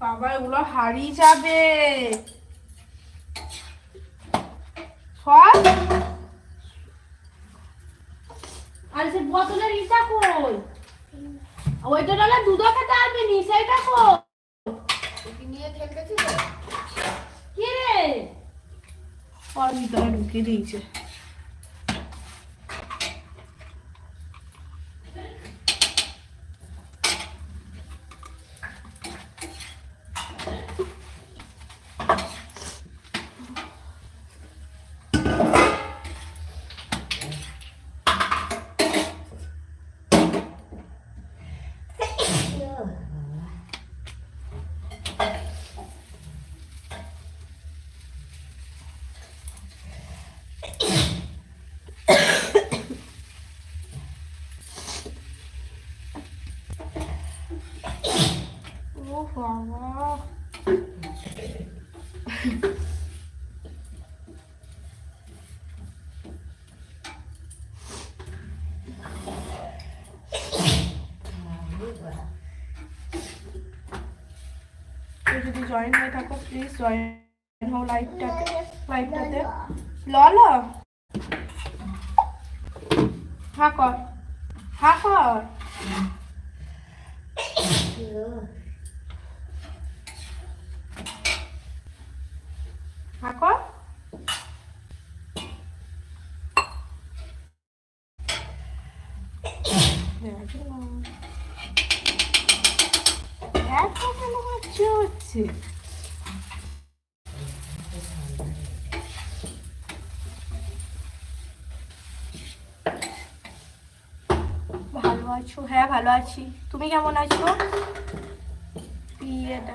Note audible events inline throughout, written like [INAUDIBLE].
বাবা এগুলো হারিয়ে যাবে। আর সে বোতলের ইটা কই? ওইটা নাহলে দুধও খেতে পারবি নি সেইটা কই? নিয়ে খেলতেছি কি রে? ভিতরে ঢুকিয়ে দিয়েছে ও বাবা কেউ যদি জয়েন হয়ে থাকো প্লিজ জয়েন হও লাইভটাতে লাইভটাতে লল। হা কর হা কর। হা কর। এত কেন বাচ্চা হচ্ছে ভালো আছো? হ্যাঁ ভালো আছি। তুমি কেমন আছো? বিয়েটা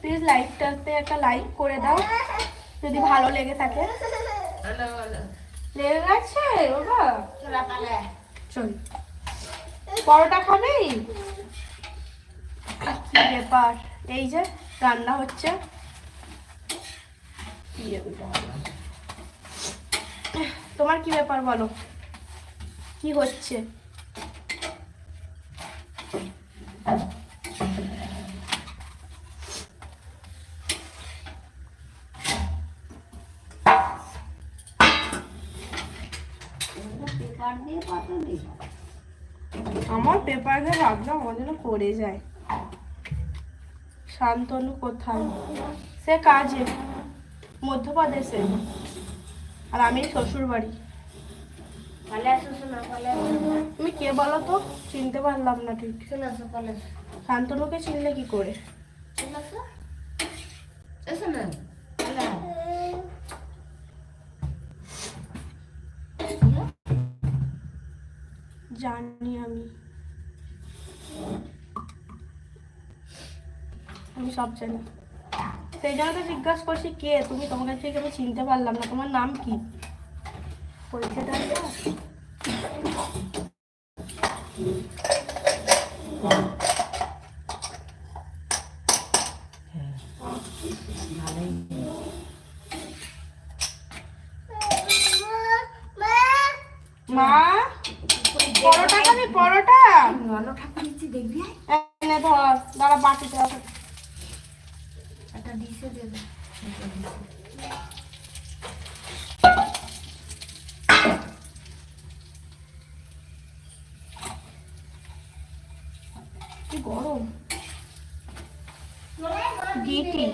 প্লিজ লাইকটাতে একটা লাইক করে দাও যদি ভালো লেগে থাকে। লেগে গেছে? বাবা। চলা চল। পরোটা খাবি? কি ব্যাপার? এই যে রান্না হচ্ছে। তোমার কি ব্যাপার বলো? কি হচ্ছে? আমার পেপার দিয়ে ভাবলাম আমার জন্য পড়ে যায়। শান্তনু কোথায়? সে কাজে, মধ্যপ্রদেশে। আর আমি শ্বশুর বাড়ি তুমি কে বলো তো? চিনতে পারলাম না ঠিক। শান্তনুকে চিনলে কি করে? জানি আমি। আমি সব জানি। সেই জন্য তো জিজ্ঞাসা করছি কে? তুমি তোমাকে ঠিক আমি চিনতে পারলাম না? তোমার নাম কি। মা? পরোটা খাবি? পরোটা? নন ঠাকুর দেখবি? ধর দাঁড়া বাটিতে আছে একটা ডিশে দেবে কি গরম। গিটি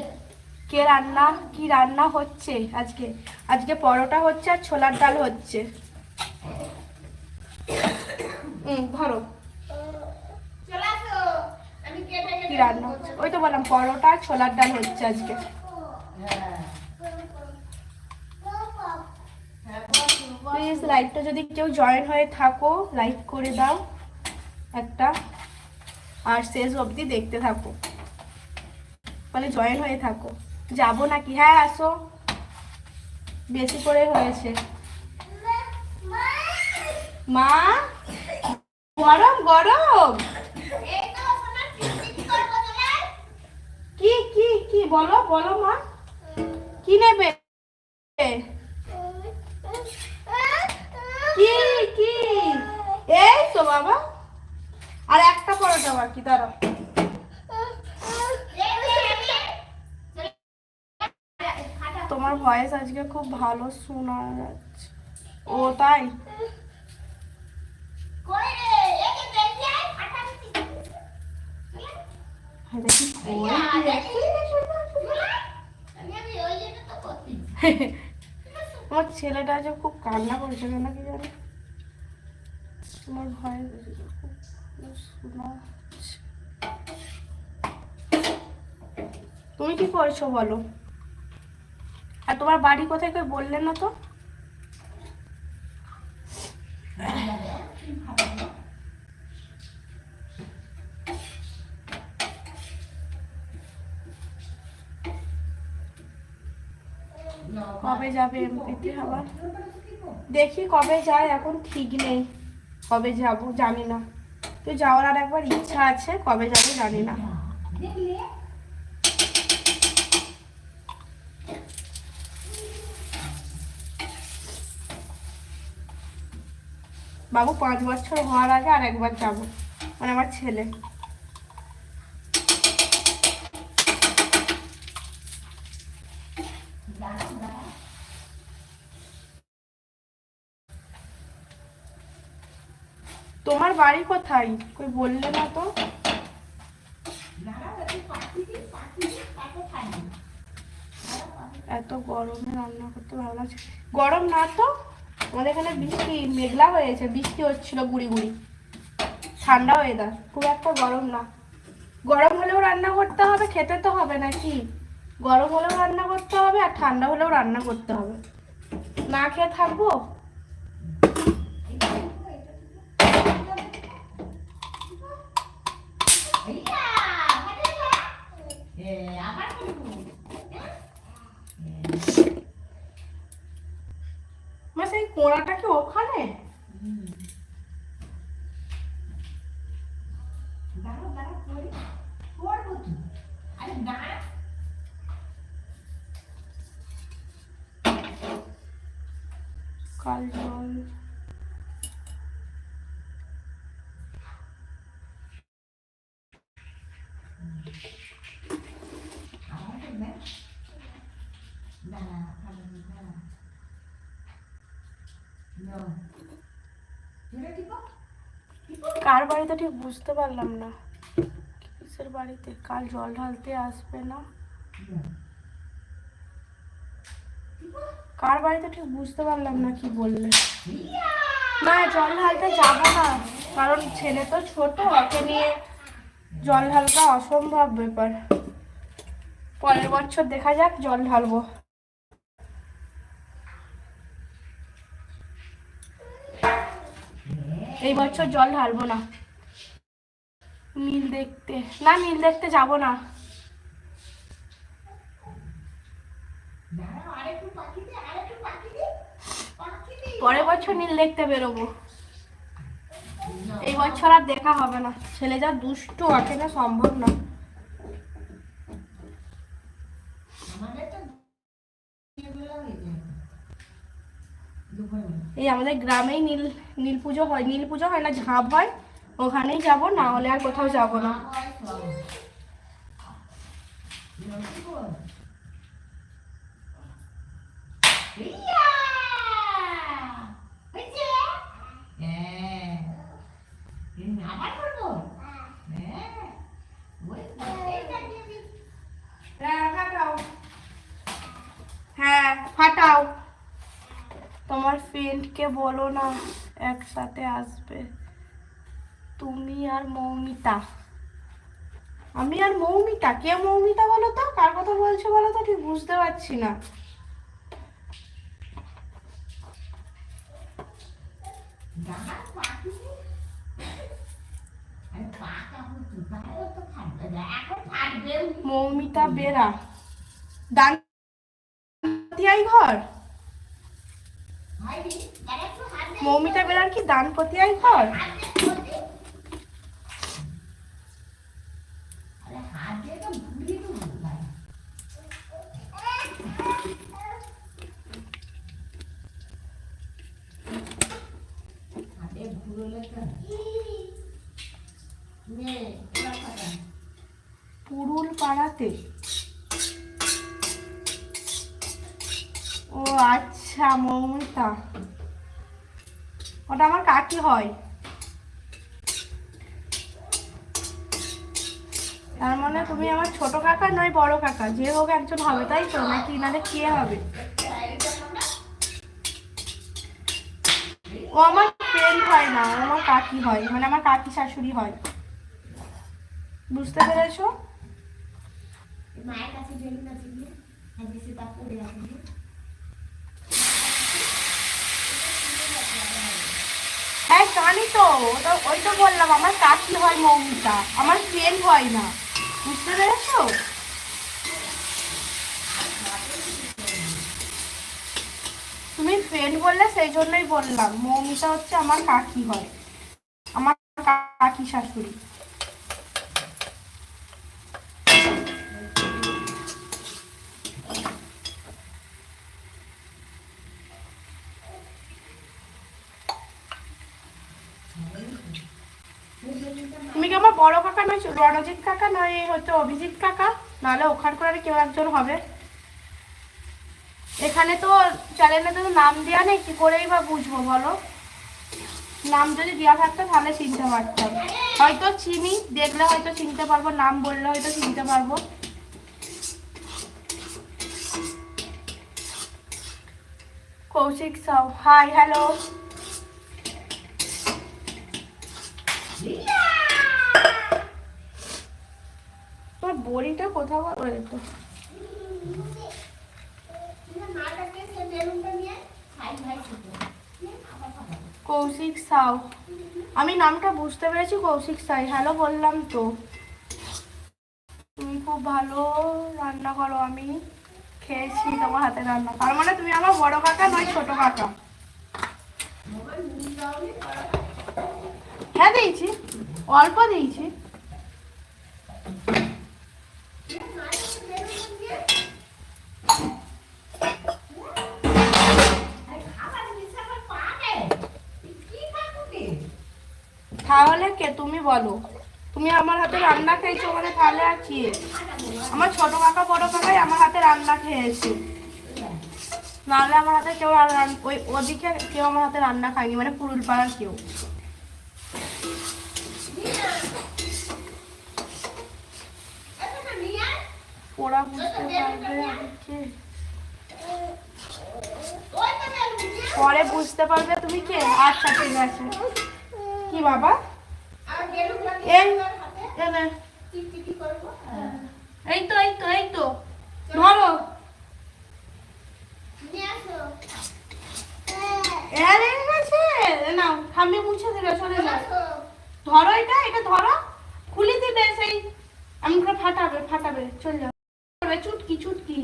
কে রান্না কি রান্না হচ্ছে আজকে? আজকে পরোটা হচ্ছে আর ছোলার ডাল হচ্ছে। হুম ধরো চলে আসো আমি কেটে কি রান্না হচ্ছে। ওই তো বললাম, পরোটা, ছোলার ডাল হচ্ছে আজকে। প্লিজ লাইভটা যদি কেউ জয়েন হয়ে থাকো লাইক করে দাও একটা। আর শেষ অবধি দেখতে থাকো। মানে জয়েন হয়ে থাকো। যাব নাকি? হ্যাঁ আসো। বেশি করে হয়েছে। মা? গরম গরম! কি কি কি? বলো বলো মা। কি নেবে? কি কি? এই তো বাবা। আর একটা পরোটা বাকি, দাঁড়াও। তোমার ভয়েস আজকে খুব ভালো শোনা যাচ্ছে। ও, তাই? [LAUGHS] আমার ছেলেটা যে খুব কান্না করছে, কেন কি জানি? তোমার শোনা তুমি কি করছ বলো? আর তোমার বাড়ি কোথায় কেউ বললে না তো? [LAUGHS] কবে যাবে এমপিতে আবার? দেখি কবে যায়, এখন ঠিক নেই। কবে যাব জানি না। তো যাওয়ার আর একবার ইচ্ছা আছে, কবে যাবে জানি না। বাবু পাঁচ বছর হওয়ার আগে আর একবার যাব মানে আমার ছেলে। তোমার বাড়ি কোথায়? কই বললে না তো। এত গরমে রান্না করতে ভালো লাগছে। গরম না তো? আমাদের এখানে বৃষ্টি, মেঘলা হয়েছে, বৃষ্টি হচ্ছিল গুড়ি গুড়ি। ঠান্ডা ওয়েদার খুব একটা গরম না। গরম হলেও রান্না করতে হবে, খেতে তো হবে নাকি? গরম হলেও রান্না করতে হবে আর ঠান্ডা হলেও রান্না করতে হবে। না খেয়ে থাকব মা সেই কোড়াটা কি ওখানে? কাল জল কার বাড়িতে ঠিক বুঝতে পারলাম না। কিসের বাড়িতে? কাল জল ঢালতে আসবে না। কার বাড়িতে ঠিক বুঝতে পারলাম না কি বললে। না, জল ঢালতে যাব না। কারণ ছেলে তো ছোট, ওকে নিয়ে জল ঢালটা অসম্ভব ব্যাপার। পরের বছর দেখা যাক জল ঢালবো। এই বছর জল ঢালবো না। নীল দেখতে। না নীল দেখতে যাব না। পরের বছর নীল দেখতে বেরোবো। এই বছর আর দেখা হবে না। ছেলে যা দুষ্টু, ওকে না সম্ভব না। এই আমাদের গ্রামেই নীল নীল পুজো হয়। নীল পুজো হয় না, ঝাঁপ হয়। ওখানেই যাব, না হলে আর কোথাও যাব না। হ্যাঁ ফাটাও। তোমার ফ্রেন্ডকে বলো না একসাথে আসবে তুমি আর মৌমিতা আমি আর মৌমিতা কে মৌমিতা বলো তো কার কথা বলছো বলো তো ঠিক বুঝতে পারছি না মৌমিতা বেরা ঘর মৌমিতা বেরার কি দানপতিয়াই ঘর পুরুল পাড়াতে আচ্ছা। মৌমিতা। ওটা আমার কাকি হয়। তার মানে তুমি আমার ছোট কাকা নয়, বড় কাকা? যে হোক একজন হবে, তাই তো? নাকি নালে কে হবে? ও আমার ফ্রেন্ড হয় না, ও আমার কাকি হয় মানে আমার কাকি শাশুড়ি হয়। বুঝতে পেরেছ? মায়ের কাছে গেলি না চিনি আজকে সেটা পড়ে আসবি হ্যাঁ জানি তো, ওটা ওই তো বললাম, আমার কাকি হয় মৌমিতা, আমার ফ্রেন্ড হয় না। বুঝতে পেরেছ? তুমি ফ্রেন্ড বললে সেই জন্যই বললাম, মৌমিতা হচ্ছে আমার কাকি হয়, আমার কাকি শাশুড়ি তুমি কি আমার বড় কাকা নয় রণজিৎ কাকা, নয় হয়তো অভিজিৎ কাকা। নাহলে ওখান করে কেউ একজন হবে। এখানে তো চ্যানেলে তো নাম দেওয়া নেই, কি করেই বা বুঝব বলো? নাম যদি দেওয়া থাকতো তাহলে চিনতে পারতাম। হয়তো চিনি, দেখলে হয়তো চিনতে পারব, নাম বললে হয়তো চিনতে পারব। কৌশিক সাউ হাই হ্যালো বড়িটা কোথাও ওই তো। কৌশিক সাউ। আমি নামটা বুঝতে পেরেছি কৌশিক সাই। হ্যালো বললাম তো। তুমি খুব ভালো রান্না করো, আমি খেয়েছি তোমার হাতে রান্না। তার মানে তুমি আমার বড় কাকা নয়, ছোট কাকা। হ্যাঁ দিয়েছি। অল্প দিয়েছি। বলো? তুমি আমার হাতে রান্না খেয়েছো মানে তাহলে আর কি? আমার ছোট কাকা, বড় কাকাই আমার হাতে রান্না খেয়েছে। নাহলে আমার হাতে কেউ ওই ওদিকে কেউ আমার হাতে রান্না খায়নি মানে পুরুল পাড়ার কেউ। ওরা বুঝতে পারবে পরে বুঝতে পারবে তুমি কে? আচ্ছা ঠিক আছে। কি বাবা? এই নে। এই তো এই তো এই তো। ধরো। নাও মুছে দিলে চলে যাও। ধরো এটা এটা ধরো। খুলে দিবে সেই আমি ফাটাবে ফাটাবে চল যাও। চুটকি চুটকি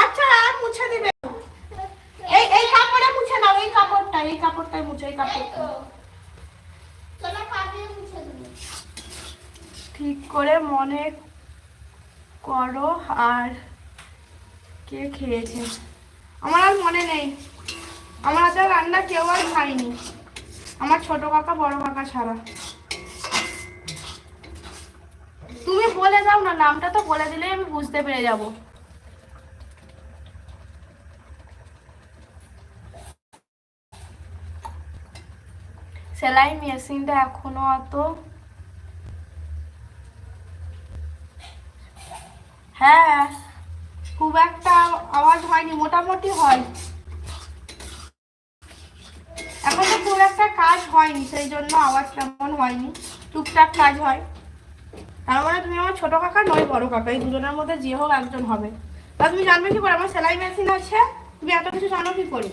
আচ্ছা আর মুছে দিবে এই এই কাপড়ে মুছে নাও এই কাপড়টা এই ঠিক করে মনে করো আর কে খেয়েছে। আমার আর মনে নেই। আমার হাতে রান্না কেউ আর খায়নি। আমার ছোট কাকা বড় কাকা ছাড়া। তুমি বলে দাও না নামটা তো বলে দিলেই আমি বুঝতে পেরে যাব। সেলাই মেশিনটা এখনও অত। হ্যাঁ খুব একটা আওয়াজ হয়নি, মোটামুটি হয়। এখন তো খুব একটা কাজ হয়নি, সেই জন্য আওয়াজ তেমন হয়নি, টুকটাক কাজ হয়। তার মানে তুমি আমার ছোট কাকা নয়, বড় কাকা, এই দুজনের মধ্যে যে হোক একজন হবে। তা তুমি জানবে কি করে? আমার সেলাই মেশিন আছে, তুমি এত কিছু জানো কি করে?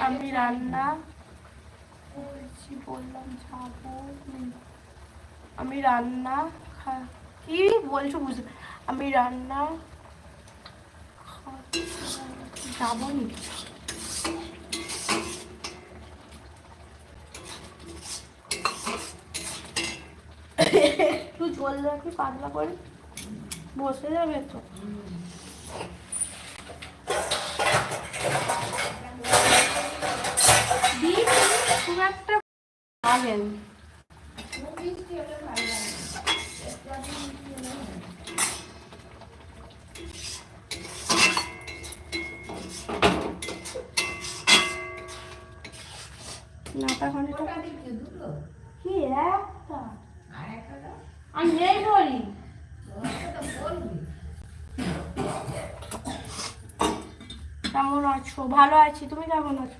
আমি রান্না করছি বললাম যাব। আমি রান্না কি বলছো বুঝতে আমি রান্না যাব নি। [COUGHS] একটু জল রাখি পাতলা করে। বসে যাবে তো। হলে ভালো লাগে। নাটা খানিটা কটা দিচ্ছ? দুটো? কি একটা আমি ধরি কেমন আছো ভালো আছি তুমি কেমন আছো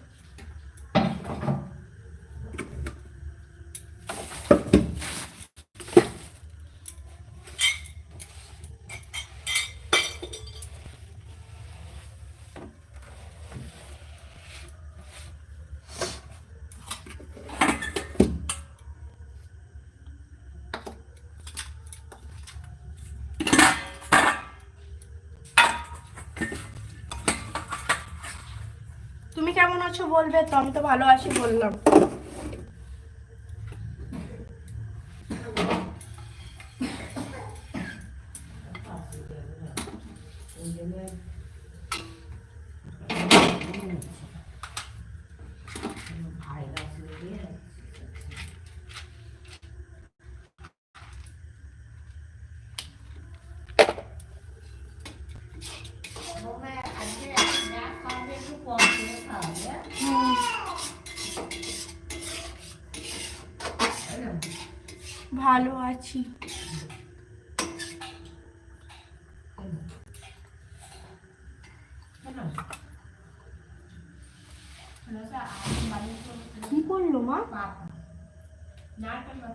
তুমি কেমন আছো বলবে তো আমি তো ভালো আছি বললাম ওই জন্য ভাইরাস লেগে বৌমা, আজকে যা খাওয়াবে একটু কম করে খাওয়াবে, হুম, তাই না? ভালো আছি। কি করল মা?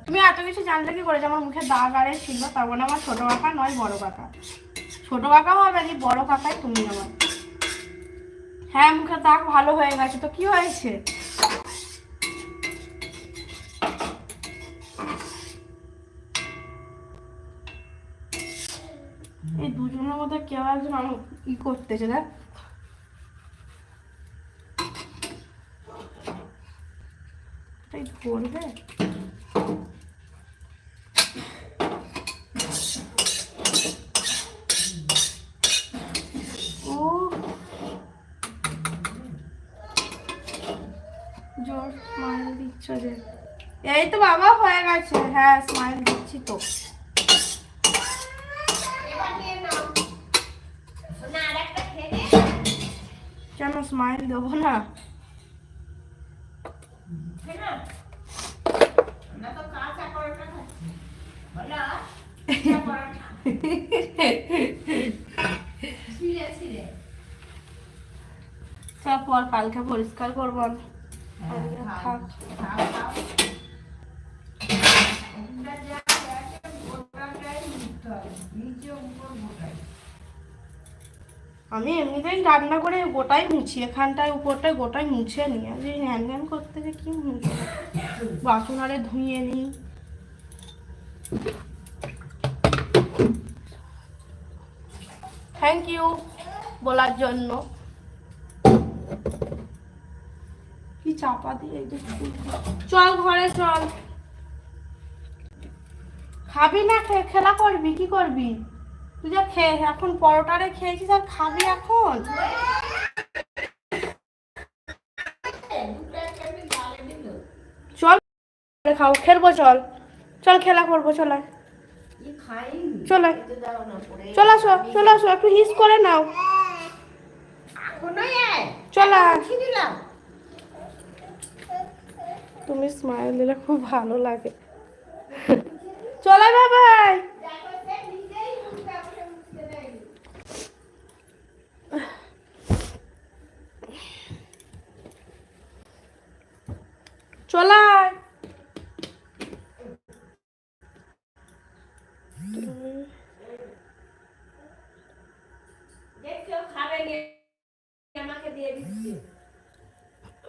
তুমি এত কিছু জানলে কি করেছ? আমার মুখে দাগ আরে ছিল। তার মানে আমার ছোট কাকা নয়, বড় কাকা। ছোট কাকা হবে কি বড় কাকাই? তুমি আমার হ্যাঁ মুখে দাগ ভালো হয়ে গেছে। তো কি হয়েছে? কেউ একজন আমার ই করতেছে, দেখ। এই ধরবে? জোর স্মাইল দিচ্ছ যে। এই তো বাবা হয়ে গেছে। হ্যাঁ স্মাইল দিচ্ছি তো। পরোটা। ছিঁড়ে ছিঁড়ে। তারপর কালকে পরিষ্কার করব আমি। হ্যাঁ, থাক। খাও, খাও। ওগুলা যা আছে, গোটাটাই নিতে হবে। নিচে উপর গোটাই। আমি এমনিতেই রান্না করে গোটাই মুছি, এখানটায়, উপরটায় গোটাই মুছে নিই। আর এই হ্যান জ্ঞান করতে যে কি বাসন আরে ধুয়ে নিই। থ্যাংক ইউ বলার জন্য। কি চাপা দিয়ে চল ঘরে চল। খাবি না খেলা করবি, কি করবি? তুই যা খেয়ে, এখন পরোটারে খেয়েছিস আর খাবি এখন। চল খাও খেলব চল চল, খেলা করব, চল? চল। চল আসো চল আসো, একটু হিস করে নাও চল? তুমি স্মাইল দিলে খুব ভালো লাগে চল বাবাই দেখো, সে নিজেই মুখটা বলে মুছতে দেয়নি। চল। আয় দেখছ, খাবে নি। আমাকে দিয়ে দিচ্ছে।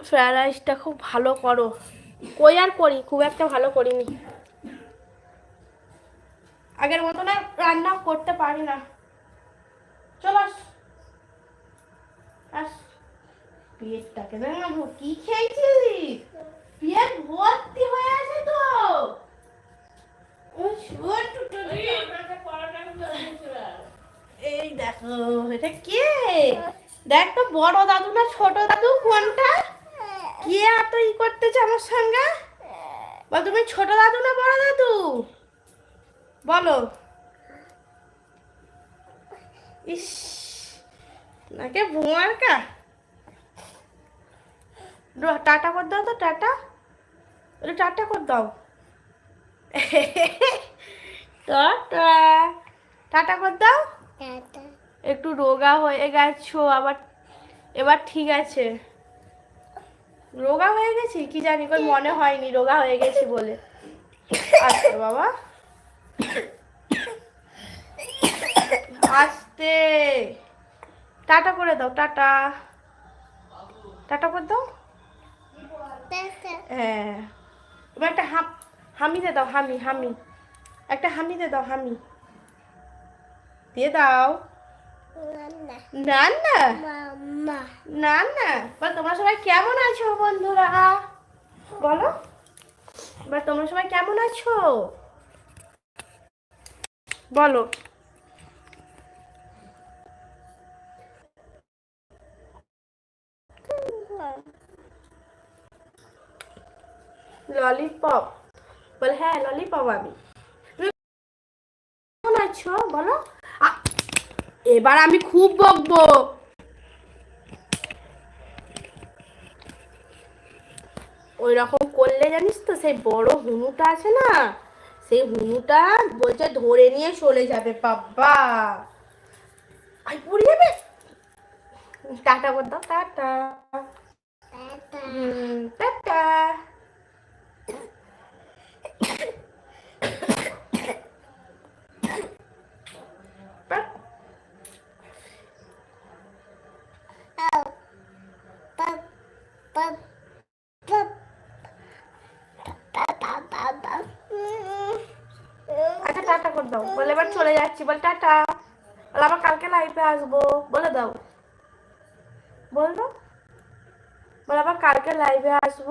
ফ্রাইড রাইসটা খুব ভালো করো। কই আর করি? খুব একটা ভালো করিনি। আগের মতো না রান্না করতে পারি না। চল আস। আস। পেটটাকে না কি খেয়েছিলি? পেট ভর্তি হয়ে আছে তো। এই দেখো এটা কে? দেখ তো বড় দাদু না ছোট দাদু কোনটা? কে এত ই করতেছে আমার সঙ্গে? বল তুমি ছোট দাদু না বড় দাদু? বলো। ইস নাকে ভুয়ার কা? টাটা কর দাও তো টাটা। একটু টাটা কর দাও। টাটা। টাটা কর দাও? একটু রোগা হয়ে গেছো আবার এবার ঠিক আছে। রোগা হয়ে গেছি? কি জানি কই মনে হয়নি রোগা হয়ে গেছি বলে। আচ্ছা বাবা। আসতে। টাটা করে দাও টাটা। টাটা করে দাও। হ্যাঁ। এবার একটা হাম হামি দে দাও হামি হামি। একটা হামি দে দাও হামি। দিয়ে দাও। না না না না বল তোমরা সবাই কেমন আছো বন্ধুরা? বলো। এবার তোমরা সবাই কেমন আছো? বলো। ললিপপ। বল হ্যাঁ ললিপপ আমি। কেমন আছো? বলো। এবার আমি খুব বকবো। ওই রকম করলে জানিস তো সেই বড় হুনুটা আছে না সেই হুনুটা বলছে ধরে নিয়ে চলে যাবে বাবা আই পড়ে যাবে। টাটা বল দাও টাটা। টাটা। আচ্ছা চলে যাচ্ছি। বল, টাটা। বলে, আবার কালকে লাইফে আসব। বলে দাও। বল বলে, আবার কালকে লাইভে আসব।